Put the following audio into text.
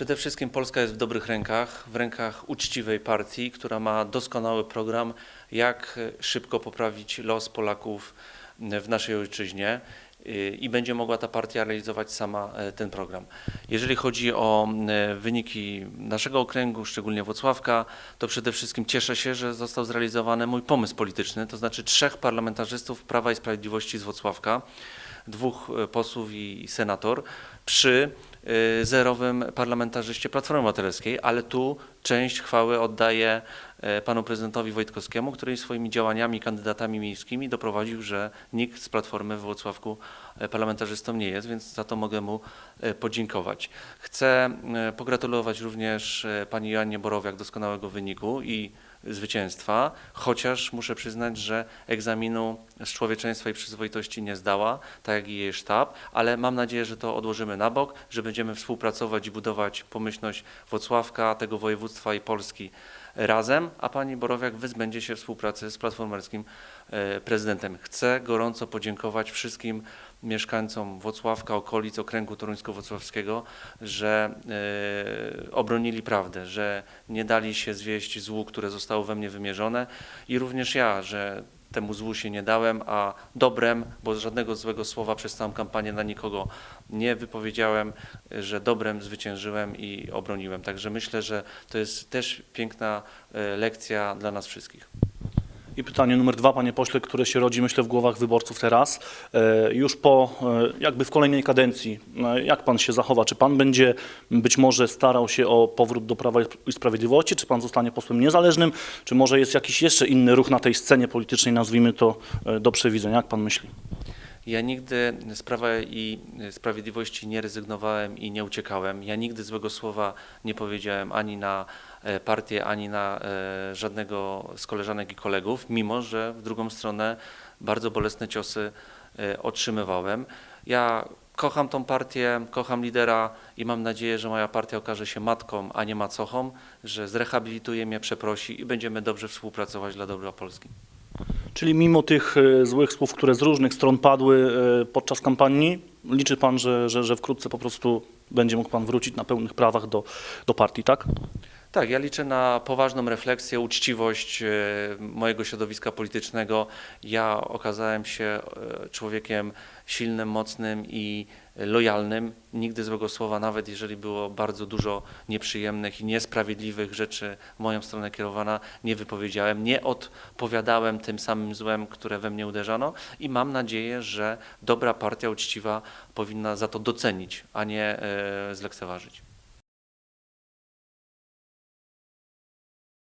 Przede wszystkim Polska jest w dobrych rękach, w rękach uczciwej partii, która ma doskonały program, jak szybko poprawić los Polaków w naszej ojczyźnie y, i będzie mogła ta partia realizować sama e, ten program. Jeżeli chodzi o e, wyniki naszego okręgu, szczególnie Włocławka, to przede wszystkim cieszę się, że został zrealizowany mój pomysł polityczny, to znaczy trzech parlamentarzystów Prawa i Sprawiedliwości z Włocławka, dwóch e, posłów i senator przy zerowym parlamentarzyście Platformy Obywatelskiej, ale tu część chwały oddaję e, panu prezydentowi Wojtkowskiemu, który swoimi działaniami kandydatami miejskimi doprowadził, że nikt z Platformy w Włocławku e, parlamentarzystą nie jest, więc za to mogę mu e, podziękować. Chcę e, pogratulować również e, pani Joannie Borowiak doskonałego wyniku i zwycięstwa, chociaż muszę przyznać, że egzaminu z człowieczeństwa i przyzwoitości nie zdała, tak jak i jej sztab, ale mam nadzieję, że to odłożymy na bok, że będziemy współpracować i budować pomyślność Włocławka, tego województwa i Polski razem, a pani Borowiak wyzbędzie się współpracy z platformerskim e, prezydentem. Chcę gorąco podziękować wszystkim mieszkańcom Włocławka, okolic okręgu toruńsko-włocławskiego, że e, obronili prawdę, że nie dali się zwieść złu, które zostało we mnie wymierzone i również ja, że temu złu się nie dałem, a dobrem, bo żadnego złego słowa przez całą kampanię na nikogo nie wypowiedziałem, że dobrem zwyciężyłem i obroniłem. Także myślę, że to jest też piękna e, lekcja dla nas wszystkich. I pytanie numer dwa, panie pośle, które się rodzi, myślę, w głowach wyborców teraz. E, Już po, e, jakby w kolejnej kadencji, e, jak pan się zachowa? Czy pan będzie być może starał się o powrót do Prawa i Sprawiedliwości? Czy pan zostanie posłem niezależnym? Czy może jest jakiś jeszcze inny ruch na tej scenie politycznej, nazwijmy to, do przewidzenia? Jak pan myśli? Ja nigdy z Prawa i Sprawiedliwości nie rezygnowałem i nie uciekałem. Ja nigdy złego słowa nie powiedziałem ani na e, partię, ani na e, żadnego z koleżanek i kolegów, mimo że w drugą stronę bardzo bolesne ciosy e, otrzymywałem. Ja kocham tą partię, kocham lidera i mam nadzieję, że moja partia okaże się matką, a nie macochą, że zrehabilituje mnie, przeprosi i będziemy dobrze współpracować dla dobra Polski. Czyli mimo tych e, złych słów, które z różnych stron padły e, podczas kampanii, liczy pan, że, że, że wkrótce po prostu będzie mógł pan wrócić na pełnych prawach do, do partii, tak? Tak, ja liczę na poważną refleksję, uczciwość e, mojego środowiska politycznego. Ja okazałem się e, człowiekiem silnym, mocnym i lojalnym. Nigdy złego słowa, nawet jeżeli było bardzo dużo nieprzyjemnych i niesprawiedliwych rzeczy w moją stronę kierowana, nie wypowiedziałem, nie odpowiadałem tym samym złem, które we mnie uderzano i mam nadzieję, że dobra partia uczciwa powinna za to docenić, a nie e, zlekceważyć.